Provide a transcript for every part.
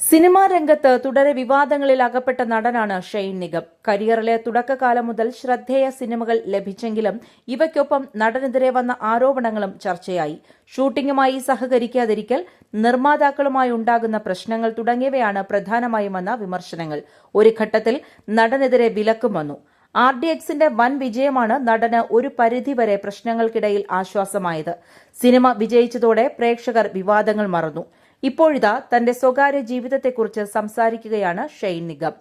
Cinema രംഗത്ത് തുടരെ വിവാദങ്ങളിൽ അകപ്പെട്ട നടനാണ് ഷെയ്ൻ നിഗം. കരിയറിലെ തുടക്കകാലം മുതൽ ശ്രദ്ധേയ സിനിമകൾ ലഭിച്ചെങ്കിലും ഇവയ്ക്കൊപ്പം നടനെതിരെ വന്ന ആരോപണങ്ങളും ചർച്ചയായി. ഷൂട്ടിംഗുമായി സഹകരിക്കാതിരിക്കൽ നിർമ്മാതാക്കളുമായി ഉണ്ടാകുന്ന പ്രശ്നങ്ങൾ തുടങ്ങിയവയാണ് പ്രധാനമായും വന്ന വിമർശനങ്ങൾ. ഒരു ഘട്ടത്തിൽ നടനെതിരെ വിലക്കും വന്നു. ആർ ഡി എക്സിന്റെ വൻ വിജയമാണ് നടന് ഒരു പരിധിവരെ പ്രശ്നങ്ങൾക്കിടയിൽ ആശ്വാസമായത്. സിനിമ വിജയിച്ചതോടെ പ്രേക്ഷകർ വിവാദങ്ങൾ മറന്നു. ഇപ്പോഴിതാ തന്റെ സ്വകാര്യ ജീവിതത്തെക്കുറിച്ച് സംസാരിക്കുകയാണ് ഷെയ്ൻ നിഗം.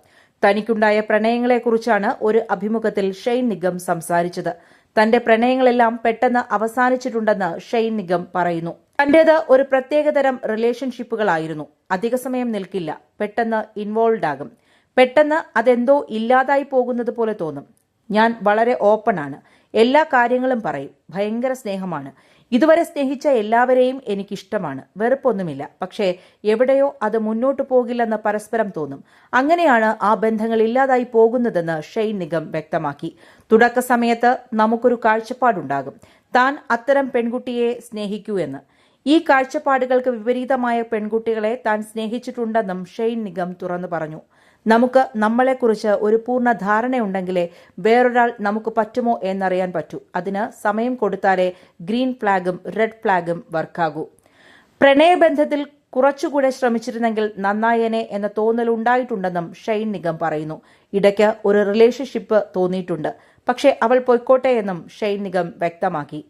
തനിക്കുണ്ടായ പ്രണയങ്ങളെക്കുറിച്ചാണ് ഒരു അഭിമുഖത്തിൽ ഷെയ്ൻ നിഗം സംസാരിച്ചത്. തന്റെ പ്രണയങ്ങളെല്ലാം പെട്ടെന്ന് അവസാനിച്ചിട്ടുണ്ടെന്ന് ഷെയ്ൻ നിഗം പറയുന്നു. തന്റേത് ഒരു പ്രത്യേകതരം റിലേഷൻഷിപ്പുകളായിരുന്നു. അധിക സമയം നിൽക്കില്ല. പെട്ടെന്ന് ഇൻവോൾവ് ആകും പെട്ടെന്ന് അതെന്തോ ഇല്ലാതായി പോകുന്നത് പോലെ തോന്നും. ഞാൻ വളരെ ഓപ്പൺ ആണ് എല്ലാ കാര്യങ്ങളും പറയും. ഭയങ്കര സ്നേഹമാണ്. ഇതുവരെ സ്നേഹിച്ച എല്ലാവരെയും എനിക്കിഷ്ടമാണ്. വെറുപ്പൊന്നുമില്ല. പക്ഷേ എവിടെയോ അത് മുന്നോട്ടു പോകില്ലെന്ന് പരസ്പരം തോന്നും. അങ്ങനെയാണ് ആ ബന്ധങ്ങൾ ഇല്ലാതായി പോകുന്നതെന്ന് ഷെയ്ൻ നിഗം വ്യക്തമാക്കി. തുടക്ക സമയത്ത് നമുക്കൊരു കാഴ്ചപ്പാടുണ്ടാകും. താൻ അത്തരം പെൺകുട്ടിയെ സ്നേഹിക്കൂ എന്ന്. ഈ കാഴ്ചപ്പാടുകൾക്ക് വിപരീതമായ പെൺകുട്ടികളെ താൻ സ്നേഹിച്ചിട്ടുണ്ടെന്നും ഷെയ്ൻ നിഗം തുറന്നു പറഞ്ഞു. നമുക്ക് നമ്മളെക്കുറിച്ച് ഒരു പൂർണ ധാരണയുണ്ടെങ്കിലേ വേറൊരാൾ നമുക്ക് പറ്റുമോ എന്നറിയാൻ പറ്റൂ. അതിന് സമയം കൊടുത്താലേ ഗ്രീൻ ഫ്ലാഗും റെഡ് ഫ്ലാഗും വർക്കാകൂ. പ്രണയബന്ധത്തിൽ കുറച്ചുകൂടെ ശ്രമിച്ചിരുന്നെങ്കിൽ നന്നായേനെ എന്ന തോന്നൽ ഉണ്ടായിട്ടുണ്ടെന്നും ഷൈൻ നിഗം പറയുന്നു. ഇടയ്ക്ക് ഒരു റിലേഷൻഷിപ്പ് തോന്നിയിട്ടുണ്ട്. പക്ഷേ അവൾ പൊയ്ക്കോട്ടെ എന്നും ഷൈൻ നിഗം വ്യക്തമാക്കി.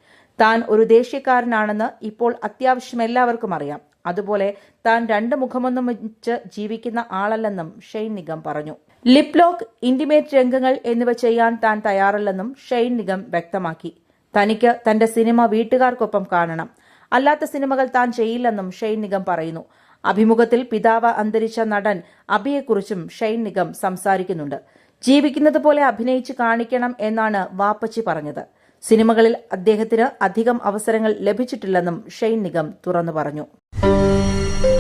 താൻ ഒരു ദേഷ്യക്കാരനാണെന്ന് ഇപ്പോൾ അത്യാവശ്യം എല്ലാവർക്കും അറിയാം. അതുപോലെ താൻ രണ്ട് മുഖമൊന്നും വെച്ച് ജീവിക്കുന്ന ആളല്ലെന്നും ഷെയ്ൻ നിഗം പറഞ്ഞു. ലിപ് ലോക്ക് ഇന്റിമേറ്റ് രംഗങ്ങൾ എന്നിവ ചെയ്യാൻ താൻ തയ്യാറല്ലെന്നും ഷെയ്ൻ നിഗം വ്യക്തമാക്കി. തനിക്ക് തന്റെ സിനിമ വീട്ടുകാർക്കൊപ്പം കാണണം. അല്ലാത്ത സിനിമകൾ താൻ ചെയ്യില്ലെന്നും ഷെയ്ൻ നിഗം പറയുന്നു. അഭിമുഖത്തിൽ പിതാവ് അന്തരിച്ച നടൻ അബിയെക്കുറിച്ചും ഷെയ്ൻ നിഗം സംസാരിക്കുന്നുണ്ട്. ജീവിക്കുന്നത് പോലെ അഭിനയിച്ച് കാണിക്കണം എന്നാണ് വാപ്പച്ചി പറഞ്ഞത്. സിനിമകളിൽ അദ്ദേഹത്തിന് അധികം അവസരങ്ങൾ ലഭിച്ചിട്ടില്ലെന്നും ഷെയ്ൻ നിഗം തുറന്നു പറഞ്ഞു. Música